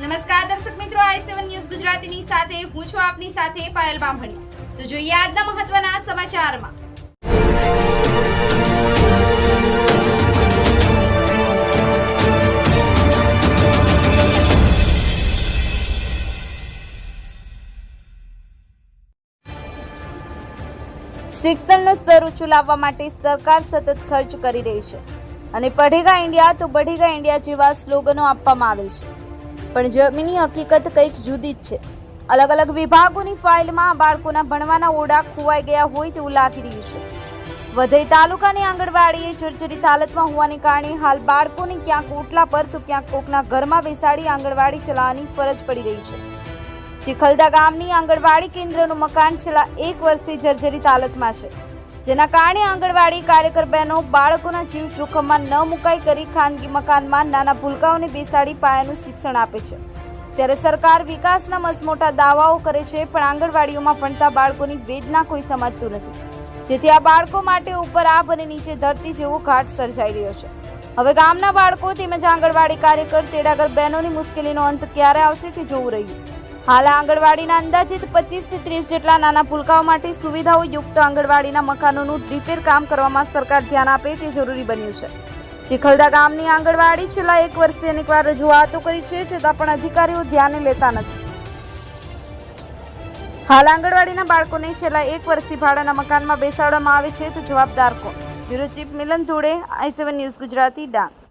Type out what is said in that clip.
નમસ્કાર દર્શક મિત્રો, આઈ સેવન ન્યૂઝ ગુજરાતીની સાથે, હું છું આપની સાથે પાયલ બામણી. તો જોઈએ આજના મહત્વના સમાચારમાં. શિક્ષણનું સ્તર ઊંચું લાવવા માટે સરકાર સતત ખર્ચ કરી રહી છે. અને પઢેગા ઇન્ડિયા તો બઢેગા ઇન્ડિયા જેવા સ્લોગનો આપવામાં આવે છે. પણ જમીની હકીકત કંઈક જુદી જ છે. અલગ અલગ વિભાગોની ફાઇલમાં બાળકોના ભણવાના ઓરડા ખોવાઈ ગયા હોય તેવું લાગી રહ્યું છે. વધઈ તાલુકાની આંગણવાડીએ જર્જરિત હાલતમાં હોવાને કારણે હાલ બાળકોને ક્યાંક ઓટલા પર તો ક્યાંક કોકના ઘરમાં બેસાડી આંગણવાડી ચલાવવાની ફરજ પડી રહી છે. ચિખલદા ગામની આંગણવાડી કેન્દ્રનું મકાન છેલ્લા એક વર્ષથી જર્જરિત હાલતમાં છે. જેના કારણે આંગણવાડી કાર્યકર બહેનો બાળકોના જીવ જોખમમાં ન મુકાઈ કરી ખાનગી મકાનમાં નાના ભૂલકાઓને બેસાડી પાયાનું શિક્ષણ આપે છે. ત્યારે સરકાર વિકાસના મસમોટા દાવાઓ કરે છે, પણ આંગણવાડીઓમાં ભણતા બાળકોની વેદના કોઈ સમજતું નથી. જેથી આ બાળકો માટે ઉપર આભ અને નીચે ધરતી જેવો ઘાટ સર્જાઈ રહ્યો છે. હવે ગામના બાળકો તેમજ આંગણવાડી કાર્યકર તેડાગર બહેનોની મુશ્કેલીનો અંત ક્યારે આવશે તે જોવું રહ્યું. હાલ આંગણવાડીના અંદાજિત પચીસથી ત્રીસ જેટલા નાના ફુલકાઓ માટે સુવિધાઓ યુક્ત આંગણવાડીના મકાનોનું રિપેર કામ કરવામાં સરકાર ધ્યાન આપે તે જરૂરી બન્યું છે. ચિખલદા ગામની આંગણવાડી છેલ્લા એક વર્ષથી અનેકવાર રજૂઆતો કરી છે, છતાં પણ અધિકારીઓ ધ્યાને લેતા નથી. હાલ આંગણવાડીના બાળકોને છેલ્લા એક વર્ષથી ભાડાના મકાનમાં બેસાડવામાં આવે છે, તો જવાબદાર કોણ? Bureau chief Milan Dhole, I seven news Gujarati, Dang.